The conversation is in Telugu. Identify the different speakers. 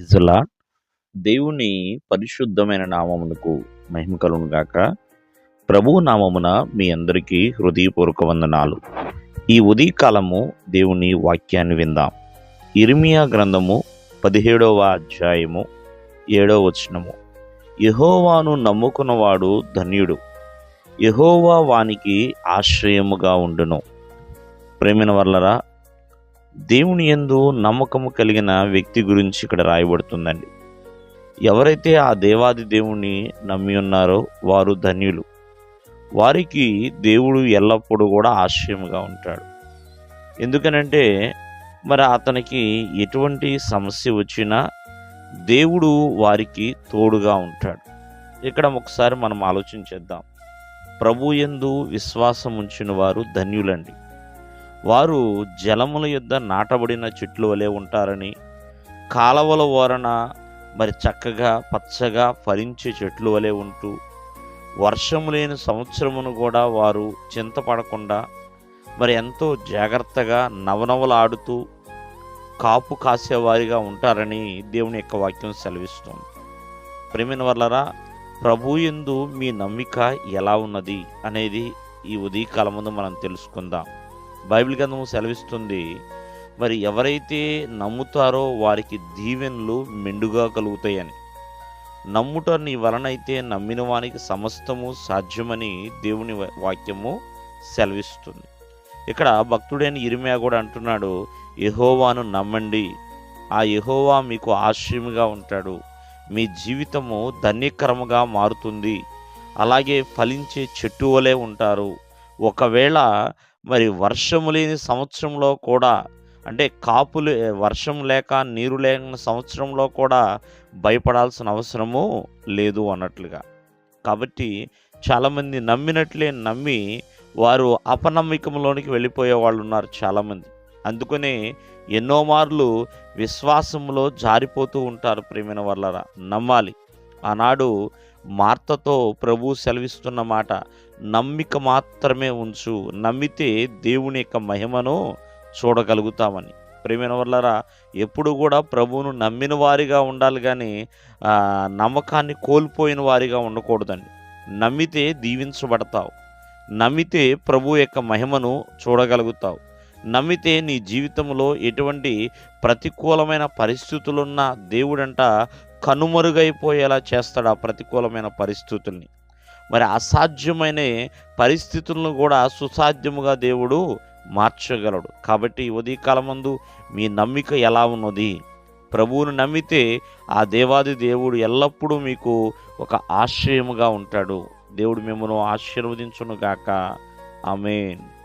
Speaker 1: ఇజలా దేవుని పరిశుద్ధమైన నామమునకు మహిమ కలుగుగాక ప్రభువు నామమున మీ అందరికీ హృదయపూర్వక వందనాలు. ఈ ఉదయకాలము దేవుని వాక్యాన్ని విందాం. ఇర్మియా గ్రంథము పదిహేడవ అధ్యాయము ఏడవ వచనము. యహోవాను నమ్ముకున్నవాడు ధన్యుడు. యహోవా వానికి ఆశ్రయముగా ఉండును. ప్రేమిన వల్లరా దేవుని యందు నమ్మకము కలిగిన వ్యక్తి గురించి ఇక్కడ రాయబడుతుందండి. ఎవరైతే ఆ దేవాది దేవుణ్ణి నమ్మి ఉన్నారో వారు ధన్యులు. వారికి దేవుడు ఎల్లప్పుడూ కూడా ఆశ్రయముగా ఉంటాడు. ఎందుకనంటే మరి అతనికి ఎటువంటి సమస్య వచ్చినా దేవుడు వారికి తోడుగా ఉంటాడు. ఇక్కడ ఒకసారి మనం ఆలోచించేద్దాం ప్రభు ఎందు విశ్వాసం ఉంచిన వారు ధన్యులండి. వారు జలముల యొద్ద నాటబడిన చెట్లు వలె ఉంటారని కాలవల ఓరన మరి చక్కగా పచ్చగా ఫలించే చెట్లు వలె ఉంటూ వర్షము లేని సంవత్సరమును కూడా వారు చింతపడకుండా మరి ఎంతో జాగ్రత్తగా నవనవలాడుతూ కాపు కాసేవారిగా ఉంటారని దేవుని యొక్క వాక్యం సెలవిస్తుంది. ప్రేమిన వల్లరా ప్రభు యందు మీ నమ్మిక ఎలా ఉన్నది అనేది ఈ ఉదయకాలం ముందు మనం తెలుసుకుందాం. బైబిల్ గ్రంథము సెలవిస్తుంది మరి ఎవరైతే నమ్ముతారో వారికి దీవెనలు మెండుగా కలుగుతాయని. నమ్ముట నీ వలనైతే నమ్మిన వానికి సమస్తము సాధ్యమని దేవుని వా- వాక్యము సెలవిస్తుంది. ఇక్కడ భక్తుడైన ఇరిమియా కూడా అంటున్నాడు యహోవాను నమ్మండి. ఆ యహోవా మీకు ఆశ్రయముగా ఉంటాడు. మీ జీవితము ధన్యకరముగా మారుతుంది. అలాగే ఫలించే చెట్టు వలె ఉంటారు. ఒకవేళ మరి వర్షము లేని సంవత్సరంలో కూడా అంటే కాపులు వర్షం లేక నీరు లేని సంవత్సరంలో కూడా భయపడాల్సిన అవసరము లేదు అన్నట్లుగా. కాబట్టి చాలామంది నమ్మినట్లే నమ్మి వారు అపనమ్మకంలోనికి వెళ్ళిపోయే వాళ్ళు ఉన్నారు చాలామంది. అందుకనే ఎన్నో మార్లు విశ్వాసంలో జారిపోతూ ఉంటారు ప్రేమైన వాళ్ళరా నమ్మాలి. ఆనాడు మార్తతో ప్రభు సెలవిస్తున్న మాట నమ్మిక మాత్రమే ఉంచు నమ్మితే దేవుని యొక్క మహిమను చూడగలుగుతామని. ప్రేమైన వల్లరా ఎప్పుడు కూడా ప్రభువును నమ్మిన వారిగా ఉండాలి కానీ నమ్మకాన్ని కోల్పోయిన వారిగా ఉండకూడదండి. నమ్మితే దీవించబడతావు. నమ్మితే ప్రభు యొక్క మహిమను చూడగలుగుతావు. నమ్మితే నీ జీవితంలో ఎటువంటి ప్రతికూలమైన పరిస్థితులున్న దేవుడంట కనుమరుగైపోయేలా చేస్తాడు ఆ ప్రతికూలమైన పరిస్థితుల్ని. మరి అసాధ్యమైన పరిస్థితులను కూడా సుసాధ్యముగా దేవుడు మార్చగలడు. కాబట్టి ఉదయకాలమందు మీ నమ్మిక ఎలా ఉన్నది? ప్రభువును నమ్మితే ఆ దేవాది దేవుడు ఎల్లప్పుడూ మీకు ఒక ఆశ్రయముగా ఉంటాడు. దేవుడు మిమ్మల్ని ఆశీర్వదించును గాక ఆమెన్.